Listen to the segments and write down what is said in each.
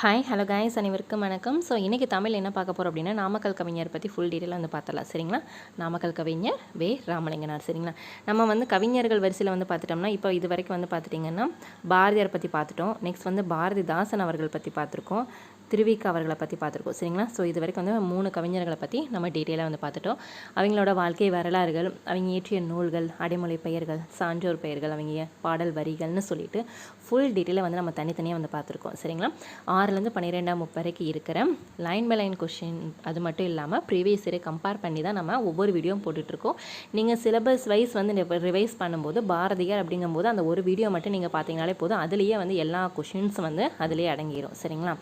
Hi hello guys அனைவருக்கும் வணக்கம். So இன்றைக்கி தமிழ் என்ன பார்க்க போகிறோம் அப்படின்னா நாமக்கல் கவிஞர் பற்றி ஃபுல் டீட்டெயிலாக வந்து பார்த்தலாம் சரிங்களா? நாமக்கல் கவிஞர் வே. ராமலிங்கனார். சரிங்களா? நம்ம வந்து கவிஞர்கள் வரிசையில் வந்து பார்த்துட்டோம்னா இப்போ இது வரைக்கும் வந்து பார்த்துட்டிங்கன்னா பாரதியார் பற்றி பார்த்துட்டோம். நெக்ஸ்ட் வந்து பாரதிதாசன் அவர்கள் பற்றி பார்த்துருக்கோம். திருவிக்க அவர்களை பற்றி பார்த்துருக்கோம் சரிங்களா? ஸோ இது வரைக்கும் வந்து மூணு கவிஞர்களை பற்றி நம்ம டீட்டெயிலாக வந்து பார்த்துட்டோம். அவங்களோட வாழ்க்கை வரலாறுகள் அவங்க இயற்றிய நூல்கள் அடைமொழி பெயர்கள் சான்றோர் பெயர்கள் அவங்க பாடல் வரிகள்னு சொல்லிட்டு ஃபுல் டீட்டெயிலாக வந்து நம்ம தனித்தனியாக வந்து பார்த்துருக்கோம் சரிங்களா? ஆறுலேருந்து பன்னிரெண்டாம் முப்பரைக்கு வரைக்கும் இருக்கிற லைன் பை லைன் கொஷின் அது மட்டும் இல்லாமல் ப்ரீவியஸ் இயரை கம்பேர் பண்ணி தான் நம்ம ஒவ்வொரு வீடியோவும் போட்டுட்ருக்கோம். நீங்கள் சிலபஸ் வைஸ் வந்து ரிவைஸ் பண்ணும்போது பாரதியார் அப்படிங்கும்போது அந்த ஒரு வீடியோ மட்டும் நீங்கள் பார்த்தீங்கனாலே போதும். அதுலேயே வந்து எல்லா கொஷின்ஸும் வந்து அதுலேயே அடங்கிடும் சரிங்களா?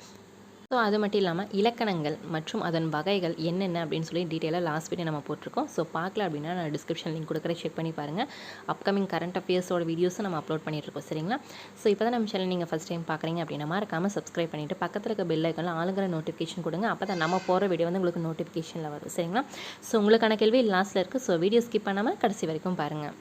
ஸோ அது மட்டும் இல்லாமல் இலக்கணங்கள் மற்றும் அதன் வகைகள் என்னென்ன அப்படின்னு சொல்லி டீட்டெயிலாக லாஸ்ட் வீடியோ நம்ம போட்டிருக்கோம். ஸோ பார்க்கல அப்படின்னா நான் டிஸ்கிரிப்ஷன் லிங்க் கொடுக்குற செக் பண்ணி பாருங்கள் அப்கமிங் கரண்ட் அஃபேர்ஸோட வீடியோஸும் நம்ம அப்லோட் பண்ணிட்டுருக்கோம் சரிங்களா? ஸோ இப்போ தான் நம்ம சேனல் நீங்கள் ஃபஸ்ட் டைம் பார்க்குறீங்க அப்படின்னா மறக்காமல் சப்ஸ்கிரைப் பண்ணிவிட்டு பக்கத்தில் இருக்க பெல் ஐக்கனில் ஆளுங்கிற நோட்டிஃபிகேஷன் கொடுங்க. அப்போ தான் நம்ம போகிற வீடியோ வந்து உங்களுக்கு நோட்டிஃபிகேஷனில் வரும். சரிங்களா? ஸோ உங்களுக்கான கேள்வி லாஸ்ட்டில் இருக்குது ஸோ வீடியோ ஸ்கிப் பண்ணாமல் கடைசி வரைக்கும் பாருங்கள்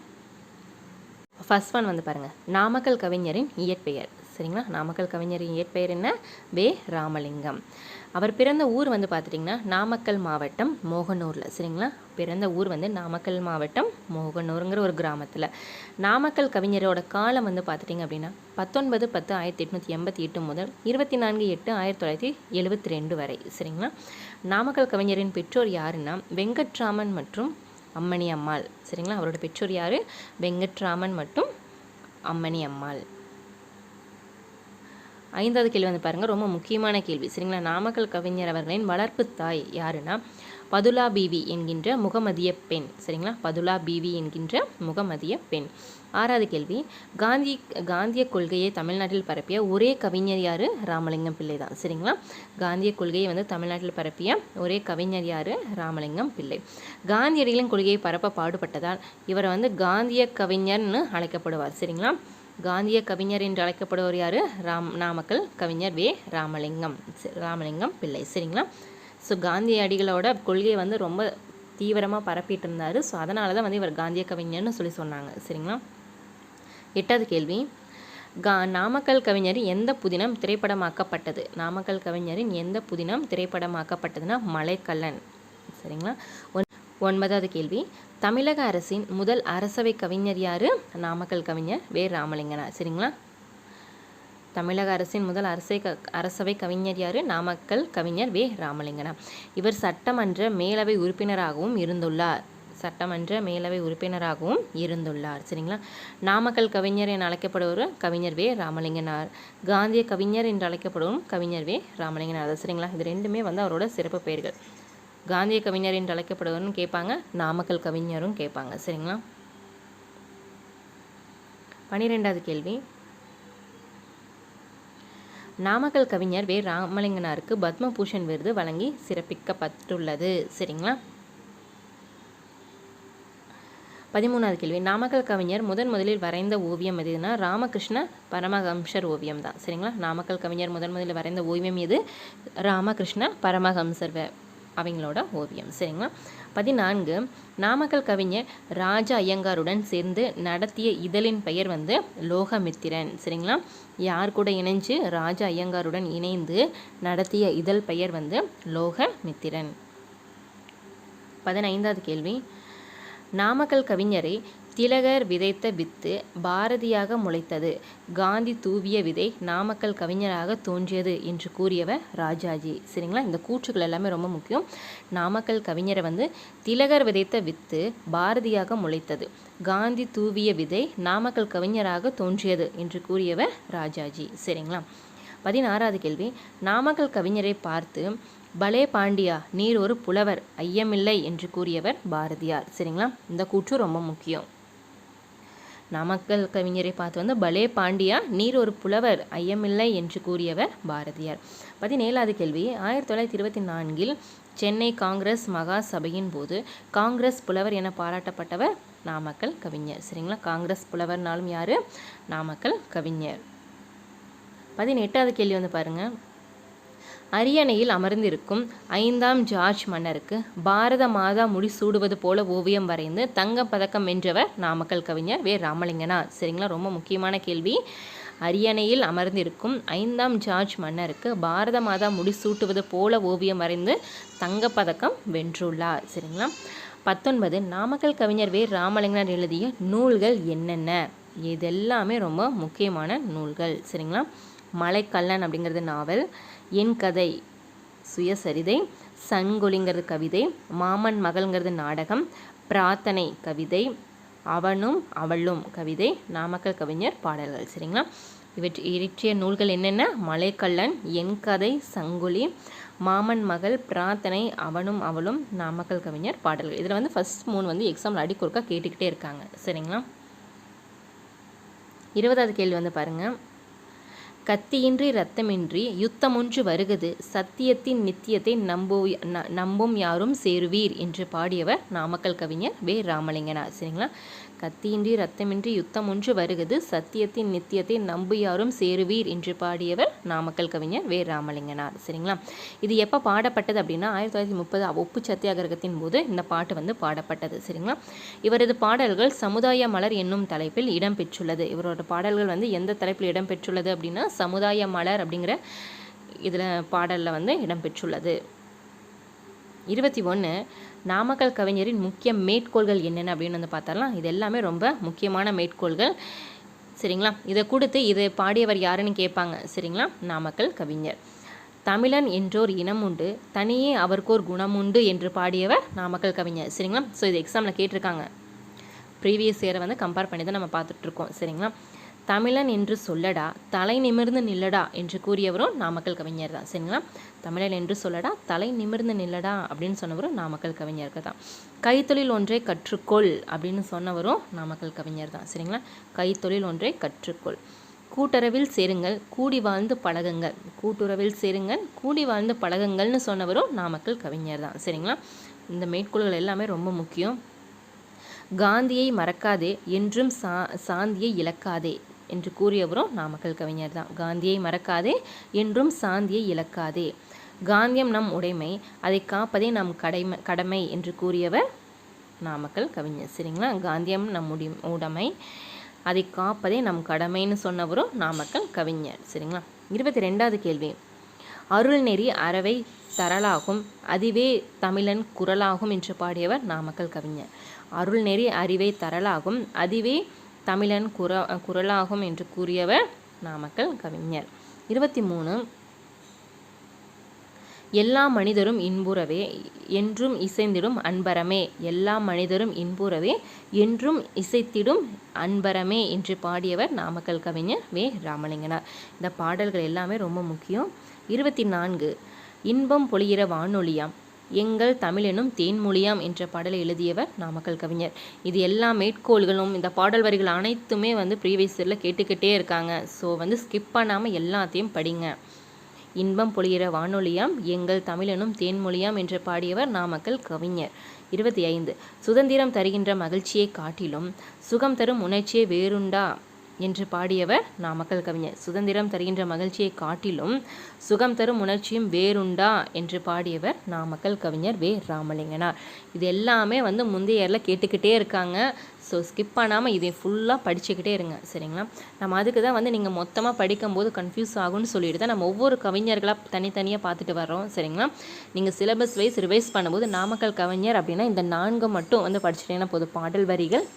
ஃபர்ஸ்ட் ஒன் வந்து பாருங்கள் நாமக்கல் கவிஞரின் இயற்பெயர். சரிங்களா? நாமக்கல் கவிஞரின் இயற்பெயர் என்ன? வே. ராமலிங்கம். அவர் பிறந்த ஊர் வந்து பார்த்துட்டிங்கன்னா நாமக்கல் மாவட்டம் மோகனூரில். சரிங்களா? பிறந்த ஊர் வந்து நாமக்கல் மாவட்டம் மோகனூருங்கிற ஒரு கிராமத்தில். நாமக்கல் கவிஞரோட காலம் வந்து பார்த்துட்டிங்க அப்படின்னா பத்தொன்பது பத்து ஆயிரத்தி எட்நூற்றி எண்பத்தி எட்டு முதல் இருபத்தி நான்கு எட்டு ஆயிரத்தி தொள்ளாயிரத்தி எழுபத்தி ரெண்டு வரை. சரிங்களா? நாமக்கல் கவிஞரின் பெற்றோர் யாருன்னா வெங்கட்ராமன் மற்றும் அம்மணி அம்மாள். சரிங்களா? அவரோட பெற்றோர் யார்? வெங்கட்ராமன் மற்றும் அம்மணி அம்மாள். ஐந்தாவது கேள்வி வந்து பாருங்கள் ரொம்ப முக்கியமான கேள்வி. சரிங்களா? நாமக்கல் கவிஞர் அவர்களின் வளர்ப்பு தாய் யாருன்னா பதுலா பீவி என்கின்ற முகமதிய பெண். சரிங்களா? பதுலா பீவி என்கின்ற முகமதிய பெண். ஆறாவது கேள்வி. காந்தி காந்திய கொள்கையை தமிழ்நாட்டில் பரப்பிய ஒரே கவிஞர் யார்? ராமலிங்கம் பிள்ளை தான். சரிங்களா? காந்திய கொள்கையை வந்து தமிழ்நாட்டில் பரப்பிய ஒரே கவிஞர் யார்? ராமலிங்கம் பிள்ளை. காந்தியடிகளின் கொள்கையை பரப்ப பாடுபட்டதால் இவரை வந்து காந்திய கவிஞர்னு அழைக்கப்படுவார். சரிங்களா? காந்திய கவிஞர் என்று அழைக்கப்படுவர் யார்? ராம் நாமக்கல் கவிஞர் வே. ராமலிங்கம். ராமலிங்கம் பிள்ளை. சரிங்களா? ஸோ காந்திய அடிகளோட கொள்கையை வந்து ரொம்ப தீவிரமாக பரப்பிட்டு இருந்தார் ஸோ அதனால தான் வந்து இவர் காந்திய கவிஞர்னு சொல்லி சொன்னாங்க. சரிங்களா? எட்டாவது கேள்வி. கா நாமக்கல் கவிஞர் எந்த புதினம் திரைப்படமாக்கப்பட்டது? நாமக்கல் கவிஞரின் எந்த புதினம் திரைப்படமாக்கப்பட்டதுன்னா மலைக்கல்லன். சரிங்களா? ஒன்பதாவது கேள்வி. தமிழக அரசின் முதல் அரசவை கவிஞர் யார்? நாமக்கல் கவிஞர் வே. ராமலிங்கனார் சரிங்களா? தமிழக அரசின் முதல் அரசை க அரசவை கவிஞர் யார்? நாமக்கல் கவிஞர் வே. ராமலிங்கனா. இவர் சட்டமன்ற மேலவை உறுப்பினராகவும் இருந்துள்ளார். சட்டமன்ற மேலவை உறுப்பினராகவும் இருந்துள்ளார். சரிங்களா? நாமக்கல் கவிஞர் என அழைக்கப்படுவர் கவிஞர் வே. ராமலிங்கனார் காந்திய கவிஞர் என்று அழைக்கப்படும் கவிஞர் வே. ராமலிங்கனார் சரிங்களா? இது ரெண்டுமே வந்து அவரோட சிறப்பு பெயர்கள். காந்திய கவிஞர் என்று அழைக்கப்படுவர்னு கேட்பாங்க நாமக்கல் கவிஞரும் கேட்பாங்க. சரிங்களா? பனிரெண்டாவது கேள்வி. நாமக்கல் கவிஞர் வே. ராமலிங்கனாருக்கு பத்மபூஷன் விருது வழங்கி சிறப்பிக்கப்பட்டுள்ளது. சரிங்களா? பதிமூணாவது கேள்வி. நாமக்கல் கவிஞர் முதன் முதலில் வரைந்த ஓவியம் எதுனா ராமகிருஷ்ண பரமஹம்சர் ஓவியம் தான். சரிங்களா? நாமக்கல் கவிஞர் முதன் முதலில் வரைந்த ஓவியம் எது? ராமகிருஷ்ண பரமஹம்சர் அவங்களோட ஓவியம். சரிங்களா? பதினான்கு நாமக்கல் கவிஞர் ராஜா ஐயங்காருடன் சேர்ந்து நடத்திய இதழின் பெயர் வந்து லோகமித்திரன். சரிங்களா? யார் கூட இணைஞ்சு ராஜா ஐயங்காருடன் இணைந்து நடத்திய இதழ் பெயர் வந்து லோகமித்திரன்? பதினைந்தாவது கேள்வி. நாமக்கல் கவிஞரை திலகர் விதைத்த வித்து பாரதியாக முளைத்தது. காந்தி தூவிய விதை நாமக்கல் கவிஞராக தோன்றியது என்று கூறியவர் ராஜாஜி. சரிங்களா? இந்த கூற்றுகள் எல்லாமே ரொம்ப முக்கியம். நாமக்கல் கவிஞரை வந்து திலகர் விதைத்த வித்து பாரதியாக முளைத்தது. காந்தி தூவிய விதை நாமக்கல் கவிஞராக தோன்றியது என்று கூறியவர் ராஜாஜி. சரிங்களா? பதினாறாவது கேள்வி. நாமக்கல் கவிஞரை பார்த்து பலே பாண்டியா நீர் ஒரு புலவர் ஐயமில்லை என்று கூறியவர் பாரதியார். சரிங்களா? இந்த கூற்று ரொம்ப முக்கியம். நாமக்கல் கவிஞரை பார்த்து வந்து பலே பாண்டியா நீர் ஒரு புலவர் ஐயமில்லை என்று கூறியவர் பாரதியார். பதினேழாவது கேள்வி. ஆயிரத்தி தொள்ளாயிரத்தி இருபத்தி நான்கில் சென்னை காங்கிரஸ் மகா சபையின் போது காங்கிரஸ் புலவர் என பாராட்டப்பட்டவர் நாமக்கல் கவிஞர். சரிங்களா? காங்கிரஸ் புலவர்னாலும் யார்? நாமக்கல் கவிஞர். பதினெட்டாவது கேள்வி வந்து பாருங்கள் அரியணையில் அமர்ந்திருக்கும் ஐந்தாம் ஜார்ஜ் மன்னருக்கு பாரத மாதா முடி சூடுவது போல ஓவியம் வரைந்து தங்க பதக்கம் வென்றவர் நாமக்கல் கவிஞர் வே. ராமலிங்கனா சரிங்களா? ரொம்ப முக்கியமான கேள்வி. அரியணையில் அமர்ந்திருக்கும் ஐந்தாம் ஜார்ஜ் மன்னருக்கு பாரத மாதா முடிசூட்டுவது போல ஓவியம் வரைந்து தங்கப்பதக்கம் வென்றுள்ளார். சரிங்களா? பத்தொன்பது நாமக்கல் கவிஞர் வே. ராமலிங்கனார் எழுதிய நூல்கள் என்னென்ன? இதெல்லாமே ரொம்ப முக்கியமான நூல்கள். சரிங்களா? மலைக்கல்லன் அப்படிங்கிறது நாவல். என் கதை சுயசரிதை சண்கொலிங்கிறது கவிதை. மாமன் மகள்ங்கிறது நாடகம். பிரார்த்தனை கவிதை. அவனும் அவளும் கவிதை. நாமக்கல் கவிஞர் பாடல்கள் சரிங்களா? இவற்றை இயற்றிய நூல்கள் என்னென்ன? மலைக்கல்லன் என் கதை சங்குலி மாமன் மகள் பிரார்த்தனை அவனும் அவளும் நாமக்கல் கவிஞர் பாடல்கள். இதில் வந்து ஃபஸ்ட் மூணு வந்து எக்ஸாம்பிள் அடிக்கொருக்கா கேட்டுக்கிட்டே இருக்காங்க சரிங்களா? இருபதாவது கேள்வி வந்து பாருங்கள் கத்தியின்றி ரத்தமின்றி யுத்தமொன்று வருகது. சத்தியத்தின் நித்தியத்தை நம்போ ந- நம்பும் யாரும் சேருவீர் என்று பாடியவர் நாமக்கல் கவிஞர் வே. ராமலிங்கனார். சரிங்களா? கத்தியின்றி ரத்தமின்றி யுத்தம் ஒன்று வருகிறது. சத்தியத்தின் நித்தியத்தை நம்பு யாரும் சேருவீர் என்று பாடியவர் நாமக்கல் கவிஞர் வே. ராமலிங்கனார். சரிங்களா? இது எப்போ பாடப்பட்டது அப்படின்னா ஆயிரத்தி தொள்ளாயிரத்தி முப்பது ஒப்பு சத்தியாகிரகத்தின் போது இந்த பாட்டு வந்து பாடப்பட்டது. சரிங்களா? இவரது பாடல்கள் சமுதாய மலர் என்னும் தலைப்பில் இடம்பெற்றுள்ளது இவரோட பாடல்கள் வந்து எந்த தலைப்பில் இடம்பெற்றுள்ளது அப்படின்னா சமுதாய மலர் அப்படிங்கிற இதில் பாடலில் வந்து இடம்பெற்றுள்ளது இருபத்தி ஒன்று நாமக்கல் கவிஞரின் முக்கிய மேற்கோள்கள் என்னென்ன அப்படின்னு வந்து பார்த்தாலாம் இது எல்லாமே ரொம்ப முக்கியமான மேற்கோள்கள். சரிங்களா? இதை கொடுத்து இதை பாடியவர் யாருன்னு கேட்பாங்க. சரிங்களா? நாமக்கல் கவிஞர். தமிழன் என்றோர் இனம் உண்டு தனியே அவர்க்கோர் குணமுண்டு என்று பாடியவர் நாமக்கல் கவிஞர். சரிங்களா? ஸோ இது எக்ஸாமில் கேட்டிருக்காங்க. ப்ரீவியஸ் இயரை வந்து கம்பேர் பண்ணி தான் நம்ம பார்த்துட்ருக்கோம் சரிங்களா? தமிழன் என்று சொல்லடா தலை நிமிர்ந்து நில்லடா என்று கூறியவரும் நாமக்கல் கவிஞர் தான். சரிங்களா? தமிழன் என்று சொல்லடா தலை நிமிர்ந்து நில்லடா அப்படின்னு சொன்னவரும் நாமக்கல் கவிஞருக்கு தான். கைத்தொழில் ஒன்றை கற்றுக்கொள் அப்படின்னு சொன்னவரும் நாமக்கல் கவிஞர் தான். சரிங்களா? கைத்தொழில் ஒன்றை கற்றுக்கொள். கூட்டுறவில் சேருங்கள் கூடி வாழ்ந்து பழகுங்கள். கூட்டுறவில் சேருங்கள் கூடி வாழ்ந்து பழகுங்கள்னு சொன்னவரும் நாமக்கல் கவிஞர் தான். சரிங்களா? இந்த மேற்கோள்கள் எல்லாமே ரொம்ப முக்கியம். காந்தியை மறக்காதே என்றும் சா சாந்தியை இழக்காதே. என்று கூறியவரும் நாமக்கல் கவிஞர் தான். காந்தியை மறக்காதே என்றும் சாந்தியை இழக்காதே. காந்தியம் நம் உடைமை அதை காப்பதே நம் கடமை கடமை என்று கூறியவர் நாமக்கல் கவிஞர். சரிங்களா? காந்தியம் நம் உடி உடைமை அதை காப்பதே நம் கடமைன்னு சொன்னவரும் நாமக்கல் கவிஞர். சரிங்களா? இருபத்தி ரெண்டாவது கேள்வி அருள்நெறி அறவை தரலாகும் அதுவே தமிழன் குரலாகும் என்று பாடியவர் நாமக்கல் கவிஞர். அருள்நெறி அறிவை தரலாகும் அதுவே தமிழன் குர குரலாகும் என்று கூறியவர் நாமக்கல் கவிஞர். இருபத்தி மூணு எல்லா மனிதரும் இன்புறவே என்றும் இசைந்திடும் அன்பரமே. எல்லா மனிதரும் இன்புறவே என்றும் இசைத்திடும் அன்பரமே என்று பாடியவர் நாமக்கல் கவிஞர் வே. ராமலிங்கனார். இந்த பாடல்கள் எல்லாமே ரொம்ப முக்கியம். இருபத்தி நான்கு இன்பம் பொழிகிற வானொலியாம். எங்கள் தமிழெனும் தேன்மொழியாம் என்ற பாடலை எழுதியவர் நாமக்கல் கவிஞர். இது எல்லா மேற்கோள்களும் இந்த பாடல் வரிகள் அனைத்துமே வந்து ப்ரீவியஸ் இயரில் கேட்டுக்கிட்டே இருக்காங்க. ஸோ வந்து ஸ்கிப் பண்ணாமல் எல்லாத்தையும் படிங்க. இன்பம் பொழிகிற வானொலியாம் எங்கள் தமிழனும் தேன்மொழியாம் என்று பாடியவர் நாமக்கல் கவிஞர். இருபத்தி ஐந்து. சுதந்திரம் தருகின்ற மகிழ்ச்சியை காட்டிலும் சுகம் தரும் உணர்ச்சியை வேறுண்டா? என்று பாடியவர் நாமக்கல் கவிஞர் சுதந்திரம் தருகின்ற மகிழ்ச்சியை காட்டிலும் சுகம் தரும் உணர்ச்சியும் வேறுண்டா என்று பாடியவர் நாமக்கல் கவிஞர் வே. ராமலிங்கனார். இது எல்லாமே வந்து முந்தைய இயரில் கேட்டுக்கிட்டே இருக்காங்க. ஸோ ஸ்கிப் பண்ணாமல் இதை ஃபுல்லாக படிச்சுக்கிட்டே இருங்க. சரிங்களா? நம்ம அதுக்கு தான் வந்து நீங்கள் மொத்தமாக படிக்கும்போது கன்ஃபியூஸ் ஆகும்னு சொல்லிட்டு தான் நம்ம ஒவ்வொரு கவிஞர்களாக தனித்தனியாக பார்த்துட்டு வர்றோம். சரிங்களா? நீங்கள் சிலபஸ் வைஸ் ரிவைஸ் பண்ணும்போது நாமக்கல் கவிஞர் அப்படின்னா இந்த நான்கு மட்டும் வந்து படிச்சுட்டீங்கன்னா போதும். பாடல் வரிகள்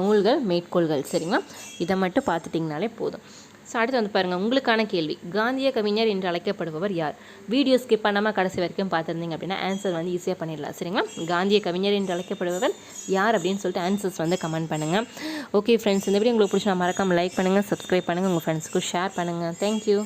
நூல்கள் மேற்கோள்கள் சரிங்களா? இதை மட்டும் பார்த்துட்டிங்கனாலே போதும். ஸோ அடுத்து வந்து பாருங்கள் உங்களுக்கான கேள்வி. காந்திய கவிஞர் என்று அழைக்கப்படுபவர் யார்? வீடியோ ஸ்கிப் பண்ணாமல் கடைசி வரைக்கும் பார்த்துருந்தீங்க அப்படின்னா ஆன்சர் வந்து ஈஸியாக பண்ணிடலாம் சரிங்களா? காந்திய கவிஞர் என்று அழைக்கப்படுபவர் யார் அப்படின்னு சொல்லிட்டு ஆன்சர்ஸ் வந்து கமெண்ட் பண்ணுங்கள் ஓகே ஃப்ரெண்ட்ஸ் இந்த வீடியோ உங்களுக்கு பிடிச்சா மறக்காமல் லைக் பண்ணுங்கள் சப்ஸ்கிரைப் பண்ணுங்கள் உங்கள் ஃப்ரெண்ட்ஸ்க்கு ஷேர் பண்ணுங்கள் தேங்க்யூ